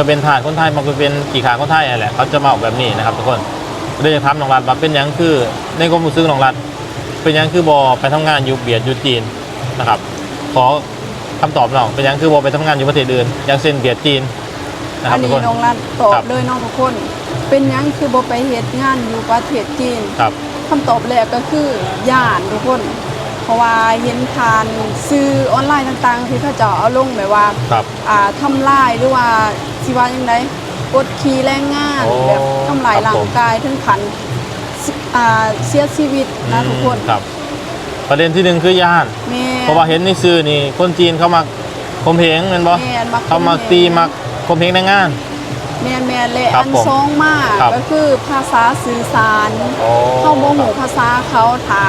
จะเป็นทหารคนไทยมันก็เป็นกี่ขาคนไทยอะไรแหละเขาจะมาออกแบบนี้นะครับทุกคนเรื่องจะทำน้องรัฐว่าเป็นหยังคือในความรู้สึกน้องรัฐเป็นหยังคือบอไปทำงานอยู่เบียดอยู่จีนนะครับ ขอคำตอบหน่อยเป็นหยังคือบอไปทำงานอยู่ประเทศอื่นอย่างเช่นเบียดจีนนะคอัรับนทุกนี้คนน้องรัฐตอบครับเลยเน้องทุกคน เป็นหยังคือบ่ไปเฮ็ดงานอยู่ประเทศจีนครับคำตอบแรกก็คือย่านทุกคนเพราะว่าเห็นทานซื้อออนไลน์ต่างๆ ที่เขาเจ้าเอาลงแบบว่าครับอ่าทำลายหรือว่า สิว่าจังไดกดขี่แรงงานโอ้แบบทำลายครับร่าผงม กายถึงขันสิอ่าเสียชีวิตนะทุกคนครับ ประเด็นที่หนึ่งคือย่าน แม่ เพราะว่าเห็นในซื่อนี่คนจีนเขามาคมเหงแมันบ่แม่นมาเขามาตีมาคมเหงในงาน แม่นแม่นและครัอับนผมสองมากครับก็คือภาษาสื่อสารโอ้เข้าโมโหภาษาเขาถ้า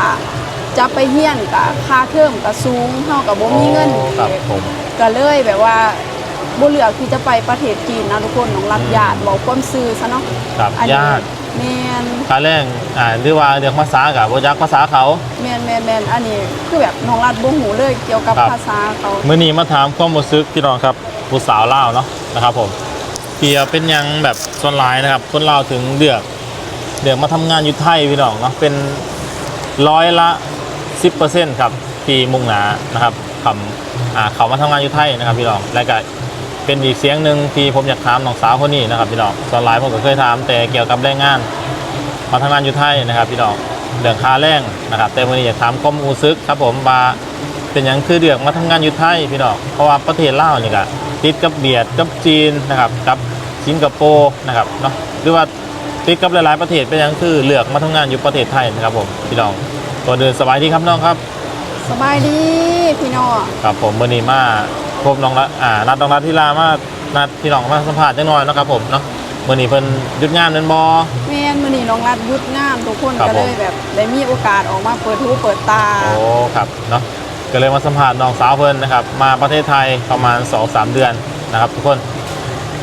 จะไปเฮียนกับค่าเทอมกับสูงเท่ากับบ่มีเงินครับผม ก็เลยแบบว่า บ่เลือกที่จะไปประเทศจีนนะทุกคนของรัฐญาติบอกความซื่อซะเนาะครับอันนี้ญาติแม่นการแรงอ่าหรือว่าเรื่องภาษากับโบจักภาษาเขา แม่นแม่นแม่นอันนี้คือแบบน้องรัฐบ่หูเลยเกี่ยวกับครับ ภาษาเขาเมื่อนี้มาถามความรู้สึกพี่น้องครับผู้สาวลาวเนาะนะครับผมเปียเป็นหยังแบบส่วนหลายนะครับ คนลาวถึงเดือกเดือกมาทำงานอยู่ไทยพี่น้องเนาะเป็นร้อยละ 10%ครับที่มุ่งหนานะครับคำอ่าเขามาทำงานอยู่ไทยนะครับพี่น้องและก็ เป็นอีกเสียงหนึ่งที่ผมอยากถามน้องสาวคนนี้นะครับพี่น้องส่วนหลายผมก็เคยถามแต่เกี่ยวกับแรงงาน มาทำงานอยู่ไทยนะครับพี่น้องเรื่องค่าแรงนะครับ แต่วันนี้อยากถามความรู้สึกครับผมว่าเป็นอย่างคือเดือกมาทำงานอยู่ไทยพี่น้องเพราะว่าประเทศลาวนี่ก็ติดกับเบียดกับจีนนะครับกับสิงคโปร์นะครับเนาะหรือว่าติดกับหลายๆประเทศเป็นอย่างคือเลือกมาทำงานอยู่ประเทศไทยนะครับผมพี่น้องตัวเดินสบายดีครับน้องครับ สบายดีพี่น้องครับผมวันนี้มา พบน้องละอ่านัดน้องรัฐที่ลามานัดพี่น้องมาสัมภาษณ์จังหน่อยเนาะครับผมเนาะวันนี้เพิ่นหยุดงานเป็นบอ แม่นมื้อนี้น้องรัฐหยุดงานทุกคนครับก็เลยผมแบบได้มีโอกาสออกมาเปิดหูเปิดตา โอ้ครับเนาะก็เลยมาสัมภาษณ์น้องสาวเพิ่นนะครับ มาประเทศไทยประมาณ 2-3 เดือนนะครับ ทุกคน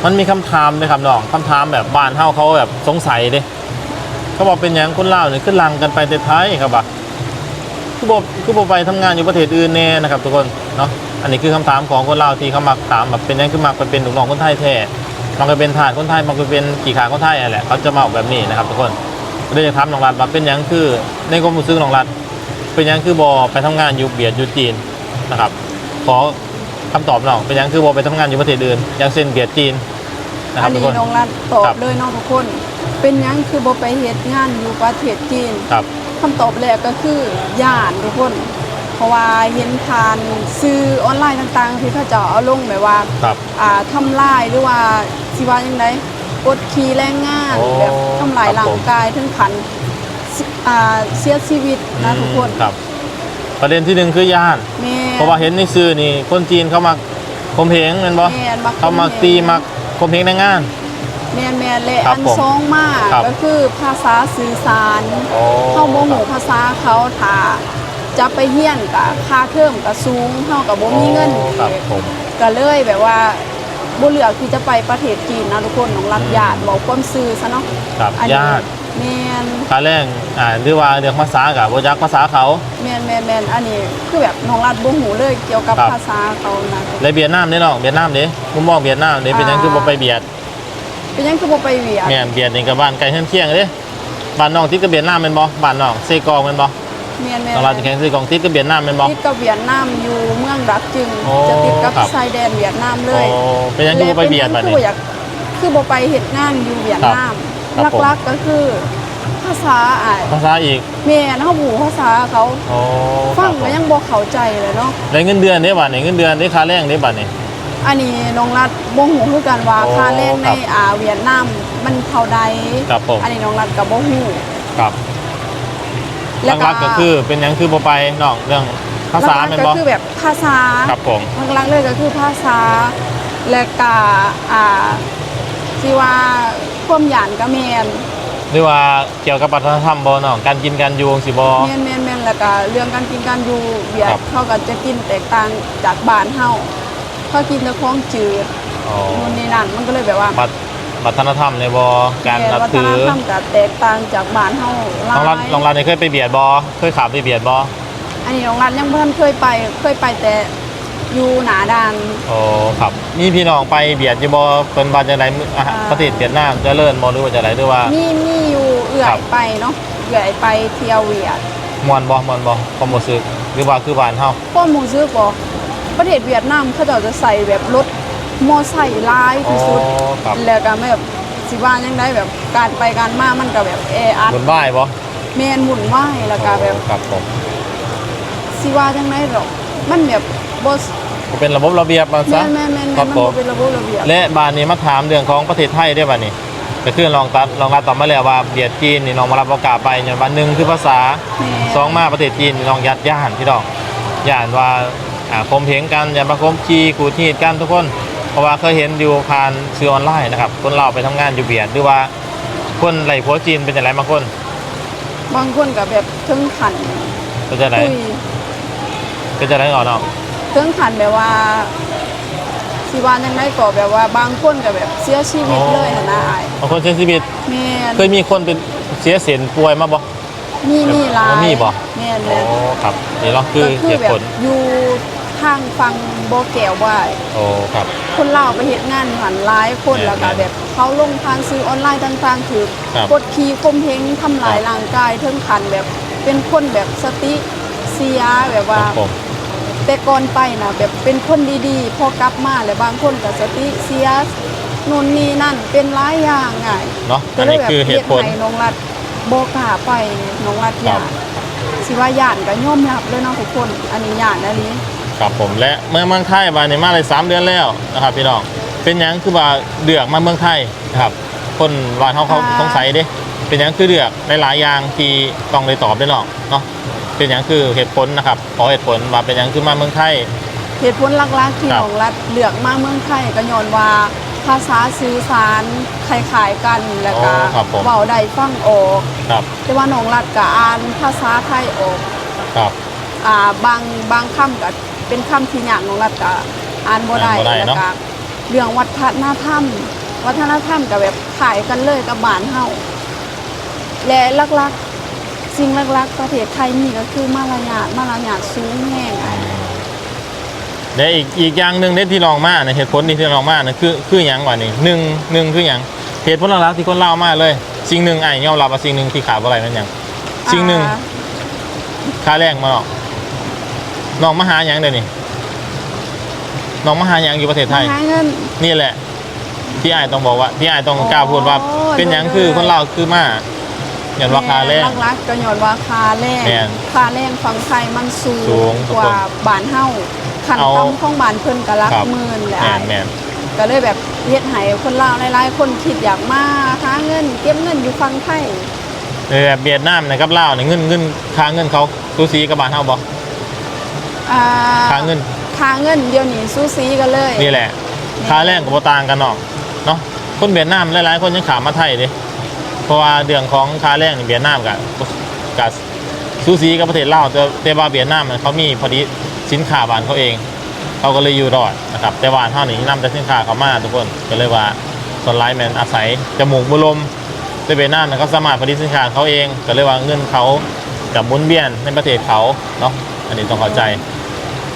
มันมีคำถามเลยครับน้องคำถามแบบบ้านเฮาเขาแบบสงสัยเด้เขาบอกเป็นหยังคนลาวนี่ขึ้นลังกันไปแต่ไทยครับบ่ะคือบ่คือบ่ไปทำงานอยู่ประเทศอื่นแน่นะครับ ทุกคนเนาะ อันนี้คือคำถามของคนลาวที่เขามักถามแบบเป็นหยังคือมักไปเป็นลูกน้องคนไทยแท้มันก็เป็นทหารคนไทยมันก็เป็นกี่ขาคนไทยอะไรแหละเขาจะมาออกแบบนี้นะครับทุกคนเรื่องจะถามน้องรัฐว่าเป็นหยังคือในความรู้สึกน้องรัฐเป็นหยังคือบอไปทำงานอยู่เบียดอยู่จีนนะครับ ขอคำตอบหน่อยเป็นหยังคือบอไปทำงานอยู่ประเทศอื่นอย่างเช่นเบียดจีนนะคอัรับนทุกนี้คนน้องรัฐตอครับบเลยเน้องทุกคน เป็นหยังคือบ่ไปเฮ็ดงานอยู่ประเทศจีนครับคำตอบแรกก็คือย่านทุกคน เพราะว่าเห็นทานซื้อออนไลน์ต่างๆ ที่เขาเจ้าเอาลงแบบว่าครับ อ่าทำลายหรือว่าสิว่าจังไดกดขี่แรงงานโอ้แบบทำลายครับร่าผงมกายถึงขันสิอ่าเสียชีวิตนะทุกคนครับ ประเด็นที่หนึ่งคือย่าน แม่ เพราะว่าเห็นในซื่อนี่คนจีนเขามาคมเหงแมันบ่แม่นมาเขามาตีมาคมเหงในงาน แม่นแม่นและครับอันผมสองมากครับก็คือภาษาสื่อสาร โอ้เข้าโมโหภาษาเขาถ้า จะไปเฮียนกับค่าเทอมกับสูงเท่ากับบ่มีเงินโอ้ครับผมก็เลยแบบว่าบ่เลือกที่จะไปประเทศจีนนะทุกคนของรัฐญาติบอกความซื่อซะเนาะครับอันนี้ญาติ แม่นการแรงอ่าหรือว่าเรื่องภาษากับโบจักภาษาเขา แม่นแม่นแม่นอันนี้คือแบบน้องรัฐบ่หูเลยเกี่ยวกับครับ ภาษาเขานะและเวียดนามเด้น้องเวียดนามเด้มุมมองเวียดนามเด้เป็นหยังคือบ่ไปเบียดเป็นหยังคือบ่ไปเวียด แม่นเบียดนี่กับบ้านไกลเฮือนเคียงเด้บ้านน้องติดกับเบียดนามแม่นบ่บ้านน้องเซกองแม่นบ่ แม่นแม่นตลาดจะแข่งซื้อกองติดกับเบียดนามแม่นบ่ติดกับเวียดนามอยู่เมืองรักจึงโอ้จะติดกับครับชายแดนเวียดนามเลโอ้ยเป็นหยังคือบ่ไปเบียดบัดคือนี้บ่อยากคือบ่ไปเฮ็ดงานอยู่เวียดนามครับผมหลักๆก็คือภาษาอะภาษาอีกแม่นเฮาหูภาษาเขาโอ้ฟังครับผมก็ยังบ่เข้าใจเลยเนาะได้เงินเดือนเด้บัดนี้เงินเดือนได้ค่าแรงเด้บัดนี้อันนี้น้องรัฐบ่ฮู้คือกันว่าโอ้ค่าแรงคในรับอ่าเวียดนามมันเท่าใดครับผมอันนี้น้องรัฐก็บ่ฮู้ครับ แล้วหลักๆก็คือเป็นหยังคือบ่ไปน้องเรื่องภาษาหลัแม่กนๆบ่ก็คือแบบภาษาครับผม หลักๆเลยก็คือภาษา และก็อ่าที่ว่าความหยานก็แม่นหรือว่าเกี่ยวกับวัฒนธรรมบ่น้องการกินการอยู่จังซี่บ่ แม่นแม่นแม่นแล้วก็เรื่องการกินการอยู่เวียครัดบเขาก็จะกินแตกต่างจากบ้านเฮาเขากินแต่ของจืดอ๋อนู่นนี่นั่นมันก็เลยแบบว่าวัฒ วัฒนธรรมในบ่การนับวัฒถืนอธรรมก็แตกต่างจากบ้านเฮาหลาน้องรัฐยน้องรัฐนี่เคยไปเบียดบ่เคยขับไปเบียดบ่อันนี้น้องรัฐยังบ่ทันเคยไปเคยไปแต่อยู่หนาด่านโอ้ครับ มีพี่น้องไปเบียดอยู่บ่เพิ่นว่าจังไดมื้ออะอ่าประเทศเวียดนามเจริญบ่หรือว่าจังไดหรือว่า มีมีอยู่เอื่อครัยบไปเนาะเอื่อยไปเที่ยวเวียดม่วนบ่ม่วนบ่ความรู้สึกหรือว่าคือบ้านเฮาพวกมูซื้อบอกประเทศเวียดนามเขาเจ้าจะใส่แบบรถ มอไซค์หลายอ๋อที่สุดครับ แล้วก็แบบสิว่ายังได้แบบการไปการมามันก็แบบแออัดบนบ้ายบ่แมนหมุนไหวายแล้วก็แบบโอ้ครับผมสิว่าจังได้หรอกมันแบบบ่ก็เป็นระบบระเบียบมันแม่ซะนแม่นแม่นครัแม่บนมันผบ่มเป็นระบบระเบียบและบานนี้มาถามเรื่องของประเทศไทยได้บ่นี่ก็คือลองตัดลองรัดตอบมาแล้วว่าเบียดจีนนี่น้องมารับโอกาสไปอย่างว่าหนึ่งคือภาษา แม่น สองมาประเทศจีนนี่น้องยัดย่านพี่น้องย่านว่าอ่าคมเพงกันอย่ามาคมคีขูดหีดกันทุกคน เพราะว่าเคยเห็นอยู่ผ่านสื่อออนไลน์นะครับ คนเราวไปทำงานอยู่เบียดหรือว่าคนไหลผัวจีนเป็นจังไรบางคน บางคนก็แบบถึงขันเป็นจังไรคุยเป็นจังไรก่อนเนาะถึงขันแบบว่าสิว่าจังได้ก็แบบว่าบางคนก็แบบเสียชีวิตเลยหั้นนะอายบางคนเสียชีวิตแม่นเคยมีคนเป็นเสียเสียนป่วยมาบ่มีมีหลายมีบ่แม่นโอ้แม่นครับนี่เราคือก็คืเหอตุแบผบลอยู่ ทางฟังโบแก้วว่าโอ้ครับ คนลาวไปเฮ็ดงานอยู่หันหลายคนแม่นแล้วก็แบบเขาลงทางซื้อออนไลน์ต่างๆคือครับ กดขี่ข่มเหงทำลายครับร่างกายเทิงขันแบบเป็นคนแบบสติเสียแบบคว่า รับผมแต่ก่อนไปนะแบบเป็นคนดีๆ พอกลับมาแล้วบางคนก็สติเสียนู่นนี่นั่นเป็นหลายอย่างไงเนาะก็อันเลยนี้แบบคือเหเฮ็ดตุผลให้น้องรัดโบกล้าไปน้องรัดครัยาบ นสิว่าย่านก็ยอมรับเลยเนาะทุกคน อันนี้ย่านอันนี้ ครับผมและเมื่อเมืองไทยบานนี้มาเลยสามเดือนแล้วนะครับพี่น้องเป็นหยังคือว่าเดือกมาเมืองไทยนะครับคนวานเขาเขาอ่าสงสัยเด้เป็นหยังคือเดือกหลายๆอย่างที่ต้องได้ตอบได้หรอกเนาะเป็นหยังคือเหตุผลนะครับขอเหตุผลว่าเป็นหยังคือมาเมืองไทย เหตุผลหลักๆที่ครับน้องรัดเลือกมาเมืองไทยก็ย้อนว่าภาษาสื่อสารคล้ายๆกันแล้วก็อ๋อครับผม เว้าได้ฟังออก ครับแต่ว่าน้องรัดก็อ่านภาษาไทยออกครับ อ่าบางบางคำก็ เป็นคำที่ยากน้องรัดก็อ่านบ่ได้อ่านบ่ได้แล้วเนาะ ก็เรื่องวัฒนธรรม วัฒนธรรมก็แบบขายกันเลยกับบ้านเฮาและหลักๆสิ่งหลักๆประเทศไทยนี่ก็คือมารยาทมารยาทสูงแห้งอะและอีกอีกอย่างหนึ่งเด็ที่ลองมาในยเหตุผลที่ลองมาเนี่ยคือคืออย่างว่านี่หนึ่งหนึ่งคืออย่างเหตุผลหลักๆที่คนเล่ามาเลย สิ่งหนึ่งไอ้ยอมรับว่าสิ่งหนึ่งที่ขาดอะไรนั่นอย่างสิ่งหนึ่งอ่าค่าแรงมาเนาะ น้องมาหาอย่างเดี๋ยวนี้น้องมาหาอย่างอยู่ประเทศไทย หาเงิน นี่แหละ ที่ไอ้ายต้องบอกว่า ที่ไอ้ายต้องอ๋อกล้าพูดว่าเป็นอย่างคือได้คนเราคือมาอย่างว่าค่าแรง หลักๆก็ย้อนว่าคาแรงแม่นคาแรงฝั่งไทยมันสูสูงงกว่าทุกคนบ้านเฮาขันเอา ต่ำของบ้านเพิ่นก็หลักครับหมื่นแหละแมนแมนก็เลยแบบเฮ็ดให้คนลาวหลายๆคนคิดอยากมาหาเงิน เก็บเงินอยู่ฝั่งไทย เออแบบเวียดนามนะครับลาวเนี่ยเงินเงินค่าเงินเขาสูสีกับบานเฮาบ่ อ่าค่าเงินค่าเงินเดี๋ยวนี้ซูซีกันเลย นี่แหละค่าแรงกับบ่ต่างกันเนาะเนาะคนเวียดนามหลายๆคนยังขามมาไทยเดิเพราะว่าเรื่องของค่าแรงนี่เวียดนามกับกับสูสีกับประเทศลาวแต่แต่ว่าเวียดนามเนี่ยเขามีพอดีสินค้าบ้านเขาเองเขาก็เลยอยู่รอดนะครับแต่ว่าเท่านี้นำแต่สินค้าเขามาทุกคนก็เลยว่าส่วนไลน์แมนอาศัยจมูกบุลมแต่เวียดนามเนี่ยเขาสามารถผลิตสินค้าเขาเองก็เลยว่าเงินเขากับหมุนเวียนในประเทศเขาเนาะอันนี้ต้องเข้าใจ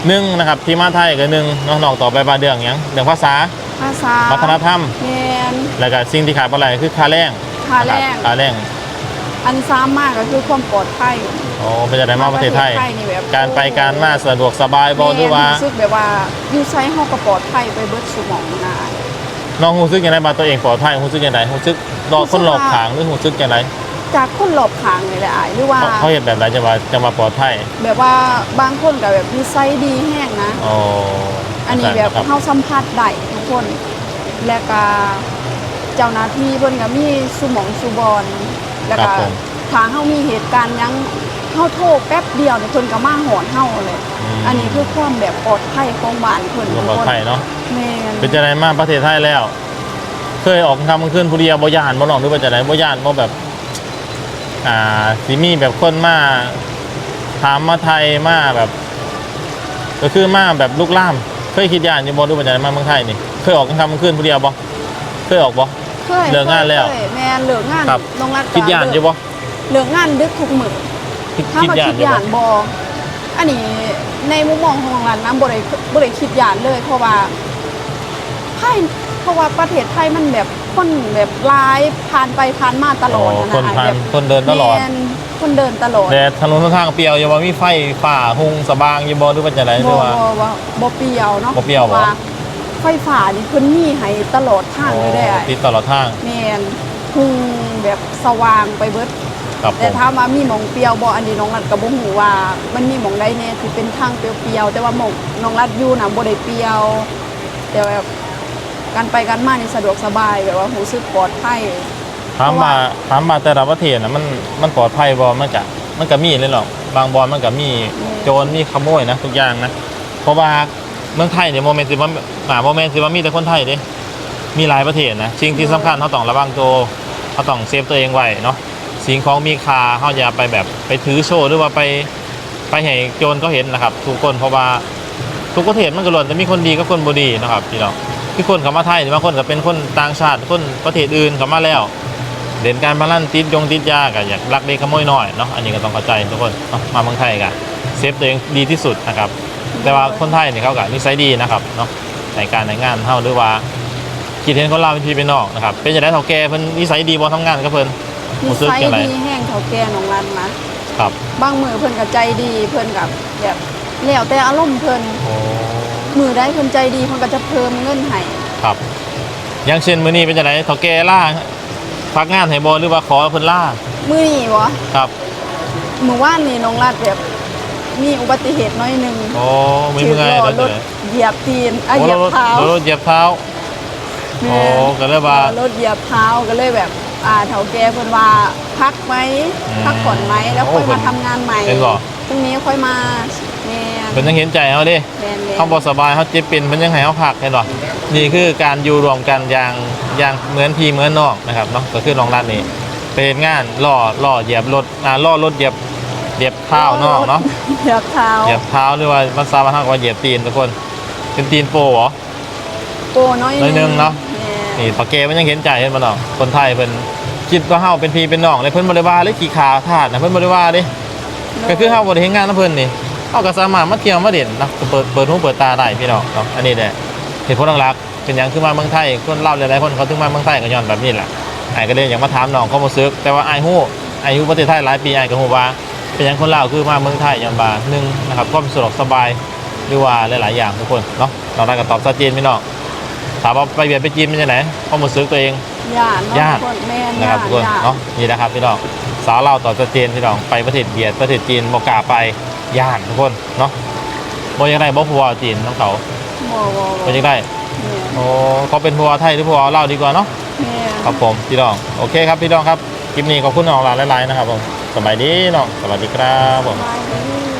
หนึ่งนะครับที่มาไทยก็หนึ่งน้องๆต่อไปบาเรื่องหยังเรื่องภาษาภาษาวัฒนธรรมแม่นแล้วก็สิ่งที่ขาดบ่ได้คือค่าแรงค่าแรงค่าแรงอันซ้ำมากก็คือความปลอดภัยโอ้เป็นจะได้มาประเทศไทยประเทศไทยนี่แบบการไปการมาสะดวกสบายบ่หรือว่าแม่รู้สึกแบบว่าอยู่ใช้ห้องก็ปลอดภัยไปเบิดสมองนะน้องรู้สึกยังไงบาตัวเองปลอดภัยรู้สึกยังไงรู้สึกรอคนหลอกขางหรือรู้สึกยังไง จากคนหลบขางนี่แหละอายหรือว่า เขาเขาเห็นแบบไหนจะมาจะมาปลอดภัยแบบว่าบางคนก็แบบนิสัยดีแห้งนะ อ๋ออันนี้แบบครับเข้าสัมผัสได้ทุกคน และก็เจ้าหน้าที่เพิ่นก็มีสุหมองสุบอนแล้วก็ถ้าเฮามีเหตุการณ์หยังเฮาโทรแป๊บเดียวนี่เพิ่นก็มาหอนเฮาเลยมอันนี้คือความแบบปลอดภัยของบ้านเพิ่นก็ทุกปลอดคนภัยเนาะแม่นเป็นจะไหนมาประเทศไทยแล้ว เคยออกทำขึ้นผู้เดียวบ่ยานบ่น้องหรือว่าจะไหนบ่ยานบ่แบบ อ่าสิมีแบบคนมาถามมาไทยมาแบบ ก็คือมาแบบลุกล่าม เคยคิดยานอยู่บ่หรือว่าจะไหนมาเมืองไทยนี่ เคยออกทำขึ้นผู้เดียวบ่เคยออกบ่ เคยเลิกงานแล้วเคยแม่นเลิกงานครับโรงรัดคิดยานอยู่บ่เลิกงานดึกทุกมื้อคิดถ้าคิดมายานคิดอยู่ยาบ่นบอไออันนี้ในมุมมองของร้านน้ำบริบริคิดยานเลย เพราะว่าไทยเพราะว่าประเทศไทยมันแบบ คนแบบร้ายผ่านไปผ่านมาตลอดโอ้นะคนผ่านแบบคนเดินตลอด แม่นคนเดินตลอดแต่ถนนหนทางเปรียวอย่าว่ามีไฟฝ่าหุงสบางอย่าบ่หรือว่าจะไรหรือว่า บ่บ่บ่เปรียวเนาะบ่เปรี้ยวบ่พราะาไฟฟ้านี่เพิ่นมีให้ตลอดทางเลยได้โอ้ติดตลอดทางแม่นหุงแบบสว่างไปเบิด ครับผแต่ม ถ้ามว่ามีหมองเปรียวบ่อันนี้น้องรัดก็บ่ฮู้ว่า มันมีหมองใดแน่ที่เป็นทางเปรียวๆแต่ว่าหมองน้องรัดอยู่น่ะบ่ได้เปรียว แต่แบบ การไปกันมานี่สะดวกสบายแบบว่ารู้สึกปลอดภัย ถามมาถามมาแต่ละประเทศนะมันมันปลอดภัยบ่มันก็มันก็มีเลยหรอกบางบอลมันก็มีโจรมีขโมยนะทุกอย่างนะเพราะว่าเมืองไทยเนี่ยโมเมนต์สิว่าหมาโมเมนต์สิว่ามีแต่คนไทยเด้มีหลายประเทศนะสิ่งที่สำคัญเขาต้องระวังตัวเขาต้องเซฟตัวเองไว้เนาะสิ่งของมีค่าเขาอย่าไปแบบไปถือโชว์หรือว่าไปไปให้โจรเขาเห็นนะครับ ทุกคนเพราะว่าทุกประเทศมันก็ล้วนแต่มีคนดีกับคนบ่ดีนะครับพี่น้อง ที่คนเขามาไทยบางคนก็เป็นคนต่างชาติคนประเทศอื่นเขามาแล้ว เด่นการมาลั่นติดยงติดยาก็อยากลักเล็กขโมยน้อยเนาะอันนี้ก็ต้องเข้าใจทุกคนเนาะมาเมืองไทยกันเซฟตัวเองดีที่สุดนะครับ แต่ว่าคนไทยเนี่ยเขาก็นิสัยดีนะครับเนาะในการในงานเท่าหรือว่าคิดเห็นคนลาวเป็นพี่เป็นน้องนะครับเป็นอย่างไรเท่าแก่เพิ่นนิสัยดีบ่ทำงานกับเพิ่นนิรู้สึกสัยจังไดดีแห้งเฒ่าแก่น้องรัดนะครับบางมือเพิ่นก็ใจดีเพิ่นกับแบบแล้วแต่อารมณ์เพิ่นโอ้ มือได้เพิ่นใจดีเพิ่นก็จะเพิ่มเงินให้ครับอย่างเช่นมื้อนี้เป็นจังไดเท่าแก่ล่าพักงานให้บ่หรือว่าขอเพิ่นล่ามื้อนี้วะครับมื้อวานนี่น้องรัดแบบมีอุบัติเหตุน้อยหนึงโอ้มีเมื่อไงล้อแล้วรจังถไดเหยียบตีนอะโอ้เหยียบรถเท้ารถเหยียบเท้าแม่โอ้ก็เลยว่ารถเหยียบเท้าก็เลยแบบอ่าเฒ่าแก่เพิ่นว่าพักไหมอืมพักผ่อนไหมแล้วค่อยโอ้เพิ่มานทำงานใหม่เห็นบ่พรุ่งนี้ค่อยมาแม่น เพิ่นยังเห็นใจเฮาเด้แม่นแม่นเขาบอสบายเขาเจ็บเป็นมันยังไงเขาพักเห็นหรอนี่คือการอยู่รวมกันอย่างอย่างเหมือนพี่เหมือนน้องนะครับเนาะก็คือน้องรัดนี่เป็นงานล่อล่อเหยียบรถอ่าล่อรถเหยียบเหยียบเท้าน้องเนาะเหยียบเท้าเหยียบเท้าหรือว่ามันซาบานเท่ากับว่าเหยียบตีนทุกคน เป็นตีนโปเหรอโกน้อยน้อยหนึ่งเนาะ แม่นี่ปากเกมันยังเห็นใจเห็นบ่เนาะคนไทยเป็นคิดว่าเฮาเป็นพี่เป็นน้องเลยเพิ่นบ่ได้ว่าเลยขี่ขาทาดนะเพิ่นบ่ได้ว่าเดิก็คือเฮาบ่ได้เฮ็ดงานนํเพิ่นนี่ เฮาก็สามารถมาเที่ยวมาเด่นนะเปิดเปิดหูเปิดตาได้พี่น้องเนาะอันนี้แหละเหตุผลหลักๆเป็นอย่างคือมาเมืองไทยคนเล่าหลายๆคนเขาถึงมาเมืองไทยก็ย้อนแบบนี้แหละไอ้ายก็เลยอยากมาถามน้องเขามาซึกแต่ว่าไอ้ายฮู้ไอ้ายอยู่ประเทศไทยหลายปีไอ้ายก็ฮู้ว่า เป็นอย่างคนเล่าวคือมาเมืองไทยอย่างบาหนึ่งนะครับความสะดวกสบายหรือว่าหลายๆอย่างทุกคนเนาะเราได้ก็ตอบชัดเจนพี่น้องถามว่าไปเบียดไปจีนเป็นยังไงความรู้สึกตัวเองย่านเนาะย่านทุกคนแม่นนะครับทุกคนย่านเนาะนี่นะครับพี่น้องสาวเราวตอบชัดเจนพี่น้องไปประเทศเบียดประเทศจีนบอกกล้าไป ย่านทุกคนเนาะบ่ยังไงบ่ผัวจีนน้องเขาบ่บ่บ่ยังไงแม่นโอ้เขาเป็นผัวไทยหรือผัวลาวดีกว่าเนาะแม่นครับผมพี่น้องโอเคครับพี่น้องครับคลิปนี้ขอบคุณน้องหลานหลายๆนะครับผมสบายดีเนาะสวัสดีครับผมสบายดี